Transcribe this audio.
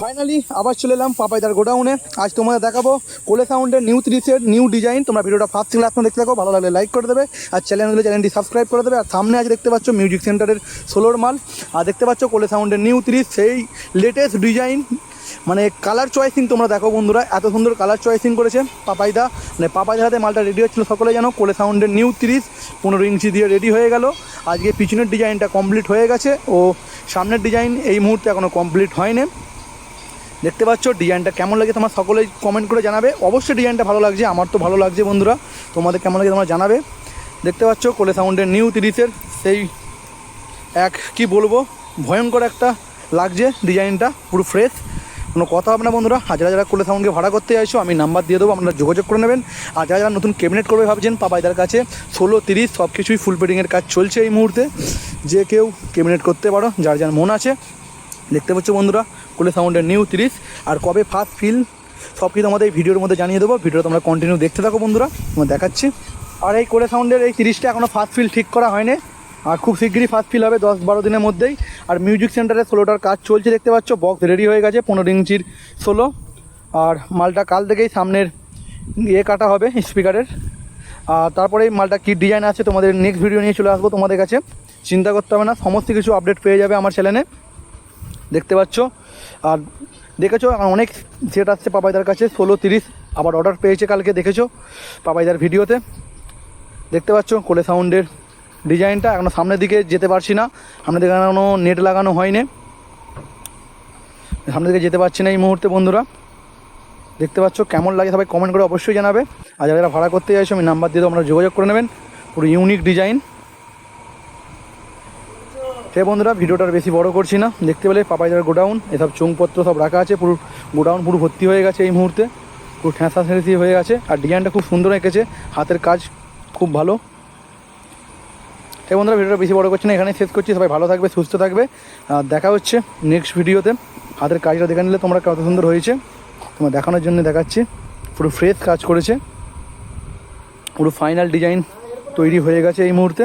Finally আবার চলে এলাম পাপাইদার গোডাউনে। আজ তোমাদের দেখাবো কোলে সাউন্ডের নিউ ত্রিশের নিউ ডিজাইন তোমরা ভিডিওটা ফার্স্ট ক্লাস দেখতে থাকো, ভালো লাগলে লাইক করে দেবে। আর চ্যানেল চ্যানেলটি সাবস্ক্রাইব করে দেবে। আর সামনে আজ দেখতে পাচ্ছ মিউজিক সেন্টারের সোলোর মাল। আর দেখতে পাচ্ছ কোলে সাউন্ডের নিউ ত্রিশ সেই লেটেস্ট ডিজাইন মানে কালার চয়েসিং তোমরা দেখো বন্ধুরা, এত সুন্দর কালার চয়েসিং করেছে পাপাইদা। মানে পাপাইদার হাতে মালটা রেডি হচ্ছিল সকলে জানো, কোলে সাউন্ডের নিউ তিরিশ পনেরো ইঞ্চি দিয়ে রেডি হয়ে গেল। আজকে পিছনের ডিজাইনটা কমপ্লিট হয়ে গেছে। ও সামনের ডিজাইন এই মুহূর্তে এখনও কমপ্লিট হয়নি। দেখতে পাচ্ছ ডিজাইনটা কেমন লাগে তোমার সকলেই কমেন্ট করে জানাবে। অবশ্যই ডিজাইনটা ভালো লাগছে, আমার তো ভালো লাগছে বন্ধুরা, তোমাদের কেমন লাগে তোমরা জানাবে। দেখতে পাচ্ছ, কোলে সাউন্ডের নিউ তিরিশের সেই এক, কি বলব, ভয়ঙ্কর একটা লাগছে ডিজাইনটা, পুরো ফ্রেশ কোনো কথা হবে না বন্ধুরা, আর যারা যারা কোলে সাউন্ডকে ভাড়া করতে চাইছো, আমি নাম্বার দিয়ে দেবো, আপনারা যোগাযোগ করে নেবেন। আর যারা যারা নতুন ক্যাবিনেট করবে ভাবছেন পাপাইদার কাছে ষোলো, তিরিশ সব কিছুই ফুল পেডিংয়ের কাজ চলছে এই মুহূর্তে। যে কেউ ক্যাবিনেট করতে পারো, যার যার মন আছে দেখতে পাচ্ছ বন্ধুরা কোলে সাউন্ডের নিউ তিরিশ আর কবে ফার্স্ট ফিল সব কিছু আমাদের এই ভিডিওর মধ্যে জানিয়ে দেবো। ভিডিও তোমরা কন্টিনিউ দেখতে থাকো বন্ধুরা তোমার দেখাচ্ছি। আর এই কোলে সাউন্ডের এই তিরিশটা এখনও ফার্স্ট ফিল ঠিক করা হয়নি। আর খুব শিগগিরই ফার্স্ট ফিল হবে, দশ বারো দিনের মধ্যেই। আর মিউজিক সেন্টারে ষোলোটার কাজ চলছে, দেখতে পাচ্ছ। বক্স রেডি হয়ে গেছে, পনেরো ইঞ্চির ষোলো। আর মালটা কাল থেকেই সামনের ইয়ে কাটা হবে স্পিকারের আর তারপরে এই মালটা কী ডিজাইন আছে, তোমাদের নেক্সট ভিডিও নিয়ে চলে আসব তোমাদের কাছে। চিন্তা করতে হবে না, সমস্ত কিছু আপডেট পেয়ে যাবে আমার চ্যানেলে। দেখতে পাচ্ছ। আর দেখেছ আমার অনেক সেট আসছে পাপাইদার কাছে, ষোলো, তিরিশ। আবার অর্ডার পেয়েছে কালকে, দেখেছ, পাপাইদার ভিডিওতে। দেখতে পাচ্ছ, কোলে সাউন্ডের ডিজাইনটা এখনও সামনের দিকে যেতে পারছি না। সামনের দিকে এখনও নেট লাগানো হয়নি। সামনের দিকে যেতে পারছি না এই মুহূর্তে, বন্ধুরা। দেখতে পাচ্ছ, কেমন লাগে সবাই কমেন্ট করে অবশ্যই জানাবে। আর যারা ভাড়া করতে চাইছো, আমি নাম্বার দিয়ে আপনারা যোগাযোগ করে নেবেন। পুরো ইউনিক ডিজাইন সে বন্ধুরা, ভিডিওটার বেশি বড় করছি না। দেখতে পেলে পাপাইদার গোডাউন, এসব চোংপত্র সব রাখা আছে, পুরো গোডাউন পুরো ভর্তি হয়ে গেছে এই মুহূর্তে। পুরো ঠেঁসা ঠেঁসি হয়ে গেছে, আর ডিজাইনটা খুব সুন্দর এঁকেছে, হাতের কাজ খুব ভালো। তাই বন্ধুরা, ভিডিওটা বেশি বড় করছি না এখানে শেষ করছি, সবাই ভালো থাকবে, সুস্থ থাকবে। দেখা হচ্ছে নেক্সট ভিডিওতে হাতের কাজটা দেখে নিলে তোমরা কত সুন্দর হয়েছে। তোমার দেখানোর জন্য দেখাচ্ছি। পুরো ফ্রেশ কাজ করেছে। পুরো ফাইনাল ডিজাইন তৈরি হয়ে গেছে এই মুহূর্তে।